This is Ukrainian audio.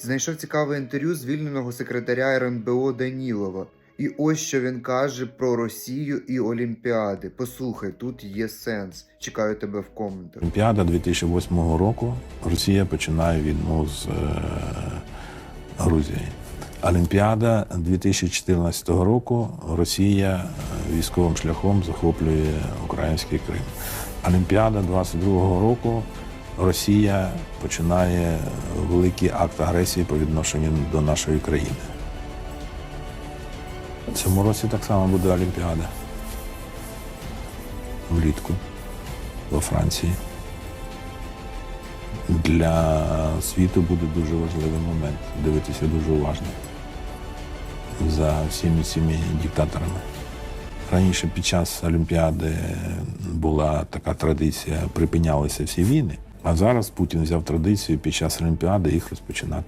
Знайшов цікаве інтерв'ю звільненого секретаря РНБО Данілова. І ось що він каже про Росію і Олімпіади. Послухай, тут є сенс. Чекаю тебе в коментах. Олімпіада 2008 року Росія починає війну з е, Грузією. Олімпіада 2014 року Росія е, військовим шляхом захоплює український Крим. Олімпіада 22 року Росія починає великий акт агресії по відношенню до нашої країни. Цьому році так само буде Олімпіада. Влітку во Франції. Для світу буде дуже важливий момент дивитися дуже уважно за всіми цими диктаторами. Раніше під час Олімпіади була така традиція, припинялися всі війни, а зараз Путін взяв традицію під час Олімпіади їх розпочинати.